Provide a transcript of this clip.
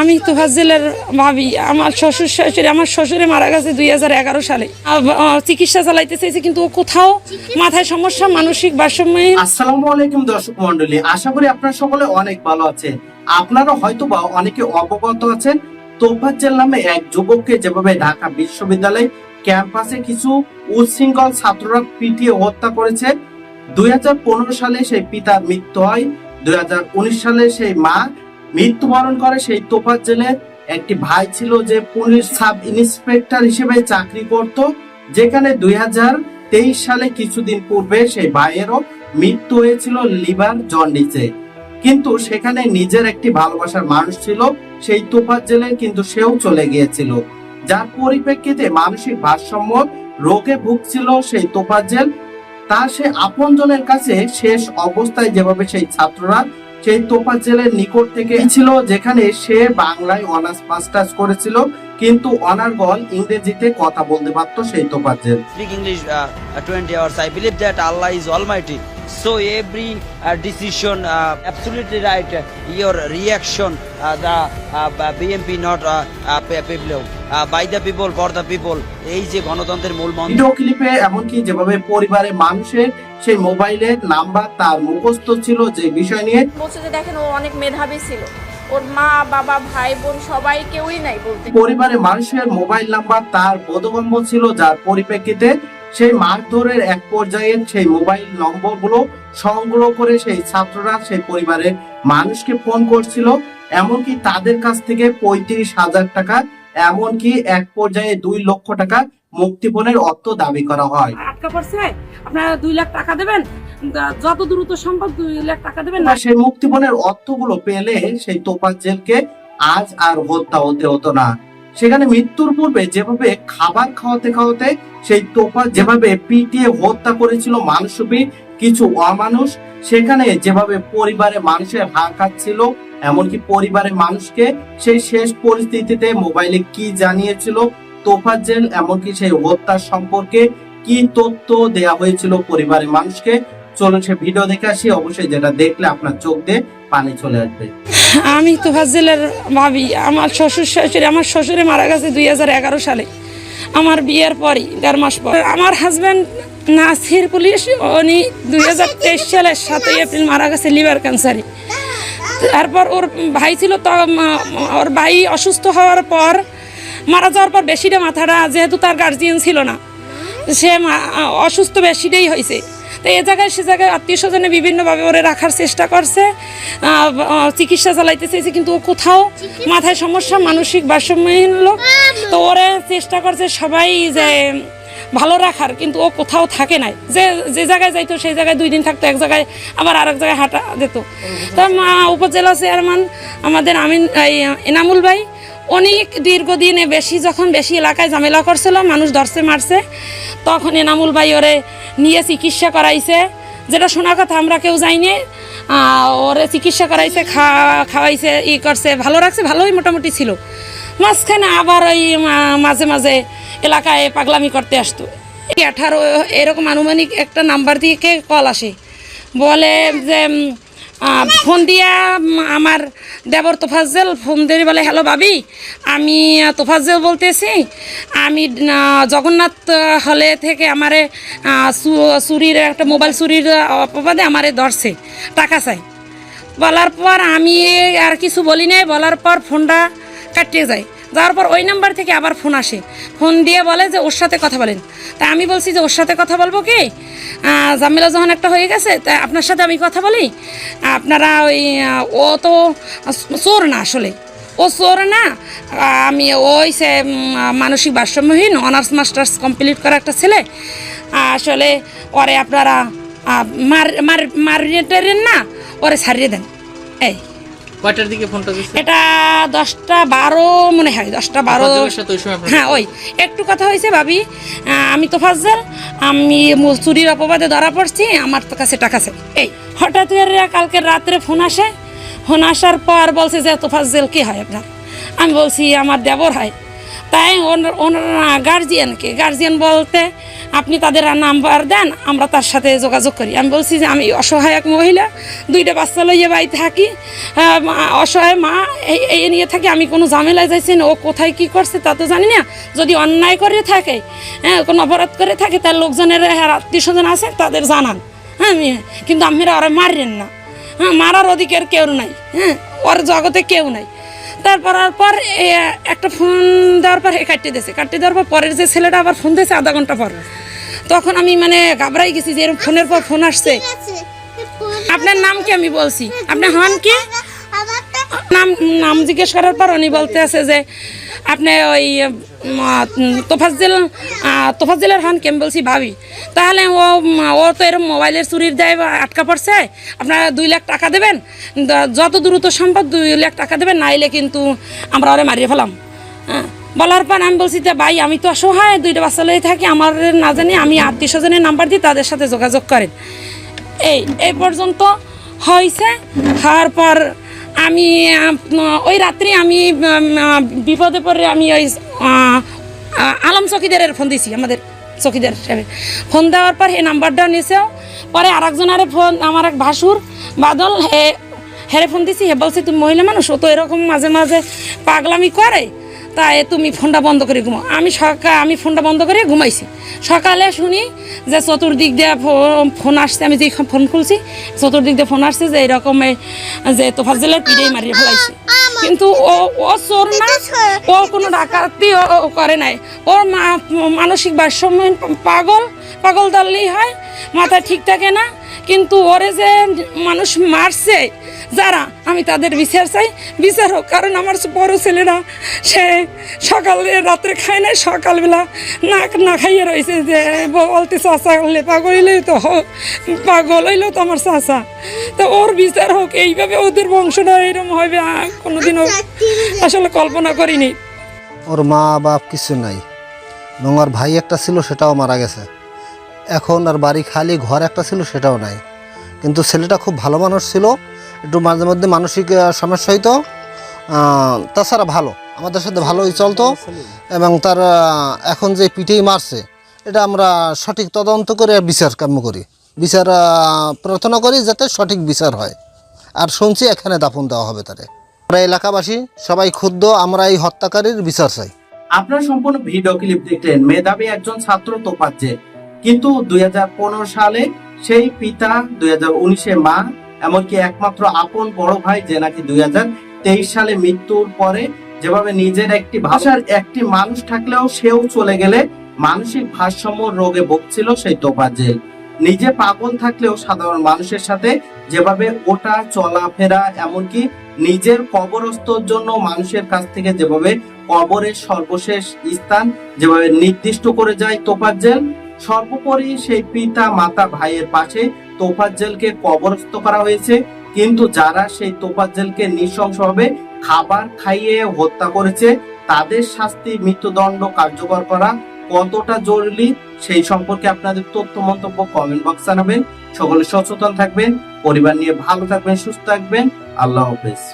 আমি তো ভাবি, আমার শ্বশুর শাশুড়ি, আমার শ্বশুরে মারা গেছে দুই হাজার এগারো সালে। চিকিৎসা চালাইতে চেয়েছে কিন্তু ও কোথাও মাথায় সমস্যা, মানসিক ভারসাম্যহীন আসসালামু আলাইকুম দর্শক মন্ডলী আশা করি আপনারা সকলে অনেক ভালো আছেন। আপনারা হয়তো বা অনেকে অবগত আছেন, তোফাজ্জেল নামে এক যুবককে যেভাবে ঢাকা বিশ্ববিদ্যালয় ক্যাম্পাসে কিছু উচ্ছৃঙ্খল ছাত্ররা পিটিয়ে হত্যা করেছে। দুই হাজার পনেরো সালে সেই পিতার মৃত্যু হয়, দুই হাজার উনিশ সালে সেই মা মৃত্যুবরণ করে। সেই তোফাজ্জেলের একটি ভাই ছিল যে পুলিশ সাব ইন্সপেক্টর হিসেবে চাকরি করত, যেখানে দুই সালে কিছুদিন পূর্বে সেই ভাইয়েরও মৃত্যু হয়েছিল লিভার জন্ডিসে। কিন্তু সেখানে নিজের একটি ভালোবাসার মানুষ ছিল, সেই তোফাত জেলে কিন্তু সেও চলে গিয়েছিল। যার পরিপ্রেক্ষিতে মানসিক ভারসাম্য রোগে ভুগছিল সেই তোফাত জেল। তার সে আপনজনের কাছে শেষ অবস্থায় যেভাবে সেই ছাত্ররা সেই তোপা জেলের নিকট থেকে ছিল যেখানে সে বাংলায় অনার্স মাস্টার্স করেছিল কিন্তু অনার অনার্গল ইংরেজিতে কথা বলতে পারতো সেই তোপা জেল uh, uh, 20 hours. I believe that Allah is Almighty. So every uh, decision, uh, absolutely right. Uh, your reaction, uh, the uh, BMP not uh, uh, people, uh, by the people, for the people. এই যে গণতন্ত্রের মূল মন্ত্র video ক্লিপে এমনকি যেভাবে পরিবারের মানুষের সেই মোবাইলের নাম্বার তার মুখস্থ ছিল যে বিষয় নিয়ে বলছে যে দেখেন ও অনেক মেধাবী ছিল ওর মা বাবা ভাই বোন সবাই কেউই নাই বলতে পরিবারের মানুষের মোবাইল নাম্বার তার বোধগম্য ছিল যার পরিপ্রেক্ষিতে সেই মারধরের এক পর্যায়ে সেই মোবাইল নম্বরগুলো সংগ্রহ করে সেই ছাত্ররা সেই পরিবারের মানুষকে ফোন করছিল এমনকি তাদের কাছ থেকে পঁয়ত্রিশ হাজার টাকা এমনকি এক পর্যায়ে দুই লক্ষ টাকা মুক্তিপণের অর্থ দাবি করা হয়। আটকা পড়ছে? আপনারা দুই লাখ টাকা দেবেন? যত দ্রুত সম্ভব দুই লাখ টাকা দেবেন না। সেই মুক্তিপণের অর্থগুলো পেলে সেই তোপার জেলকে আজ আর হত্যা হতে হতো না। সেখানে মৃত্যুর পূর্বে যেভাবে খাবার খাওয়াতে খাওয়াতে সেই তোপা, যেভাবে পিটিয়ে হত্যা করেছিল মানসবী কিছু অমানুষ, সেখানে যেভাবে পরিবারের মানুষের হাহাকার ছিল, এমনকি পরিবারের মানুষকে সেই শেষ পরিস্থিতিতে মোবাইলে কি জানিয়েছিল তোফার জেল, এমনকি সেই হত্যার সম্পর্কে কি তথ্য দেয়া হয়েছিল পরিবারের মানুষকে, চলুন সে ভিডিও দেখে আসি। অবশ্যই যেটা দেখলে আপনার চোখ দিয়ে পানি চলে আসবে। আমি তো ফাজিলের ভাবি, আমার শ্বশুর শাশুড়ি, আমার শ্বশুরে মারা গেছে দুই হাজার এগারো সালে। আমার বিয়ের পরই, দেড় মাস পর। আমার হাজব্যান্ড নাসির পুলিশ, উনি দুই হাজার তেইশ সালের সাতই এপ্রিল মারা গেছে লিভার ক্যান্সারে। তারপর ওর ভাই ছিল তো ওর ভাই অসুস্থ হওয়ার পর মারা যাওয়ার পর বেশিটা মাথাটা, যেহেতু তার গার্জিয়ান ছিল না, সে অসুস্থ বেশিটাই হয়েছে। তো এ জায়গায়, সে জায়গায় আত্মীয় স্বজনে বিভিন্নভাবে ওরে রাখার চেষ্টা করছে। চিকিৎসা চালাইতে চেয়েছে কিন্তু ও কোথাও মাথায় সমস্যা, মানসিক ভারসাম্যহীন লোক। তো ওরে চেষ্টা করছে সবাই যে ভালো রাখার, কিন্তু ও কোথাও থাকে নাই। যে যে জায়গায় যাইতো, সেই জায়গায় দুই দিন থাকতো, এক জায়গায় আবার আরেক জায়গায় হাঁটা যেত। তো উপজেলা চেয়ারম্যান আমাদের আমিন এনামুল ভাই অনেক দীর্ঘদিনে বেশি, যখন বেশি এলাকায় ঝামেলা করছিল, মানুষ ধরছে, মারছে, তখন এনামুল ভাই ওরে নিয়ে চিকিৎসা করাইছে। যেটা শোনা কথা, আমরা কেউ যাইনি। ওরে চিকিৎসা করাইছে, খা- খাওয়াইছে, ই করছে, ভালো রাখছে, ভালোই মোটামুটি ছিল। মাঝখানে আবার ওই মাঝে মাঝে এলাকায় পাগলামি করতে আসতো। আঠারো, এরকম আনুমানিক একটা নাম্বার থেকে কল আসে। বলে যে ফোন দিয়া আমার দেবর তোফাজ্জেল ফোন দিয়ে বলে, হ্যালো ভাবি, আমি তোফাজ্জেল বলতেছি। আমি জগন্নাথ হলে থেকে আমারে চুরির একটা মোবাইল চুরির অপবাদে আমারে ধরছে, টাকা চাই। বলার পর আমি আর কিছু বলি নাই, বলার পর ফোনটা কাটিয়ে যায়। যাওয়ার পর ওই নাম্বার থেকে আবার ফোন আসে। ফোন দিয়ে বলে যে ওর সাথে কথা বলেন। তা আমি বলছি যে, ওর সাথে কথা বলব কি? জামিলা যখন একটা হয়ে গেছে, তা আপনার সাথে আমি কথা বলি? আপনারা ওই ও তো চোর না আসলে। ও চোর না আমি ওই সে মানসিক ভারসাম্যহীন, অনার্স, মাস্টার্স কমপ্লিট করা একটা ছেলে। আসলে ওরে আপনারা মার মার, মারিয়ে না, ওরে ছাড়িয়ে দেন। এই। কয়টার দিকে ফোনটা দিচ্ছে? এটা দশটা বারো মনে হয় দশটা বারো। হ্যাঁ ওই। একটু কথা হয়েছে ভাবি আমি তো ফাজ্জাল আমি চুরির অপবাদে ধরা পড়ছি আমার তো কাছে টাকা চাই এই হঠাৎ করে কালকে রাত্রে ফোন আসে ফোন আসার পর বলছে যে তোফাজ্জেল কি হয় আপনার? আমি বলছি আমার দেবর হয়। তাই ওনার ওনার গার্জিয়ানকে গার্জিয়ান বলতে আপনি তাদের নাম্বার দেন, আমরা তার সাথে যোগাযোগ করি। আমি বলছি যে, আমি অসহায় এক মহিলা, দুইটা বাচ্চা লইয়ে বাড়ি থাকি। অসহায় মা, এই নিয়ে থাকি। আমি কোনো ঝামেলায় যাইছি না, ও কোথায় কি করছে তা তো জানি না। যদি অন্যায় করে থাকে হ্যাঁ কোনো অপরাধ করে থাকে, তার লোকজনের আত্মীয় স্বজন আছে, তাদের জানান। হ্যাঁ কিন্তু আপনারা ওরা মারলেন না। হ্যাঁ মারার অধিকার কেউ নাই। হ্যাঁ ওর জগতে কেউ নাই। তারপর পর একটা ফোন দেওয়ার পর এ কাটতে দিয়েছে। কাটতে দেওয়ার পর পরের যে ছেলেটা আবার ফোন দিয়েছে আধা ঘণ্টা পর। তখন আমি মানে ঘাবড়াই গেছি যে এরকম ফোনের পর ফোন আসছে। আপনার নাম কি আমি বলছি? আপনার হন কি? নাম নাম জিজ্ঞেস করার পর উনি বলতে আছে যে, আপনি ওই তোফাজ্জেল তোফাজ্জেলের হন কি বলছি, ভাবি। তাহলে ও ও তো এরকম মোবাইলের চুরির দেয় আটকা পড়ছে। আপনারা দুই লাখ টাকা দেবেন। যত দ্রুত সম্ভব দুই লাখ টাকা দেবেন, নাইলে কিন্তু আমরা ওরে মারিয়ে ফেলাম। হ্যাঁ বলার পর আমি বলছি যে, ভাই, আমি তো অসহায়, দুইটা বাচ্চা লয়ে থাকি, আমার না জানি আমি আত্মীয় স্বজনের নাম্বার দিই তাদের সাথে যোগাযোগ করেন। এই এই পর্যন্ত হয়েছে হওয়ার পর আমি ওই রাত্রি আমি বিপদে পড়ে আমি ওই আলম চকিদারের ফোন দিছি আমাদের চকিদার ফোন দেওয়ার পর হে নাম্বারটা নিয়েছেও পরে আর একজনারে ফোন, আমার এক ভাসুর বাদল, হে, হেরে ফোন দিছি, হে বলছি, তুমি মহিলা মানুষ, ও তো এরকম মাঝে মাঝে পাগলামি করে। তাই তুমি ফোনটা বন্ধ করে ঘুমো আমি সকাল আমি ফোনটা বন্ধ করে ঘুমাইছি। সকালে শুনি যে চতুর্দিক দিয়ে ফোন আসছে। আমি যে ফোন খুলছি, চতুর্দিক দিয়ে ফোন আসছে যে এরকম যে তোফাজ্জেলের পিড়েই মারিয়ে ফেলাইছে। কিন্তু ও ও চোর না। ও কোনো ডাকাতি ও করে নাই। ওর মানসিক ভারসাম্য পাগল। পাগল দললেই হয়। মাথা ঠিক থাকে না। কিন্তু ওরে যে মানুষ মারছে যারা আমি তাদের বিচার চাই বিচার হোক। কারণ আমার বড় ছেলেরা সে সকালে রাত্রে খায় না সকালবেলা না না খাইয়ে রয়েছে যে বলতে চাষা করলে পাগল হইলেই তো হোক পাগল হইলেও তো আমার চাষা তো ওর বিচার হোক এইভাবে ওদের বংশটা এরকম হবে কোনোদিনও আসলে কল্পনা করিনি। ওর মা বাপ কিছু নাই। এবং ওর ভাই একটা ছিল সেটাও মারা গেছে। এখন আর বাড়ি খালি ঘর একটা ছিল সেটাও নাই। কিন্তু ছেলেটা খুব ভালো মানুষ ছিল। একটু মাঝে মধ্যে মানসিক সমস্যা হইতো। তাছাড়া ভালো। আমাদের সাথে ভালোই চলতো। এবং তার এখন যে পিঠেই মারছে, এটা আমরা সঠিক তদন্ত করে বিচার কাম্য করি। বিচার প্রার্থনা করি যাতে সঠিক বিচার হয়। আর শুনছি এখানে দাফন দেওয়া হবে তারে। আমরা এলাকাবাসী, সবাই ক্ষুব্ধ আমরা এই হত্যাকারীর বিচার চাই। আপনার সম্পূর্ণ ভিডিও ক্লিপ দেখলেন মেধাবী একজন ছাত্র তোপাচ্ছে কিন্তু দুই হাজার পনেরো সালে সেই পিতা, দুই হাজার মা এমনকি একমাত্র আপন বড় ভাই যে নাকি দুই সালে মৃত্যুর পরে যেভাবে নিজের একটি ভাষার একটি মানুষ থাকলেও সেও চলে গেলে মানসিক ভারসাম্য রোগে ভুগছিল সেই তোপাজেল নিজে পাগল থাকলেও সাধারণ মানুষের সাথে যেভাবে ওটা চলাফেরা এমনকি নিজের কবরস্থর জন্য মানুষের কাছ থেকে যেভাবে কবরের সর্বশেষ স্থান যেভাবে নির্দিষ্ট করে যায় তোফাজ্জেল সর্বোপরি সেই পিতা মাতা ভাইয়ের পাশে তোফাজ্জেলকে কবরস্থ করা হয়েছে। কিন্তু যারা সেই তোফাজ্জেলকে নৃশংসভাবে খাবার খাইয়ে হত্যা করেছে, তাদের শাস্তি, মৃত্যুদণ্ড কার্যকর করা কতটা জরুরি, সেই সম্পর্কে আপনাদের তথ্য, মন্তব্য কমেন্ট বক্স জানাবেন। সকলে সচেতন থাকবেন, পরিবার নিয়ে ভালো থাকবেন, সুস্থ থাকবেন। আল্লাহ হাফেজ।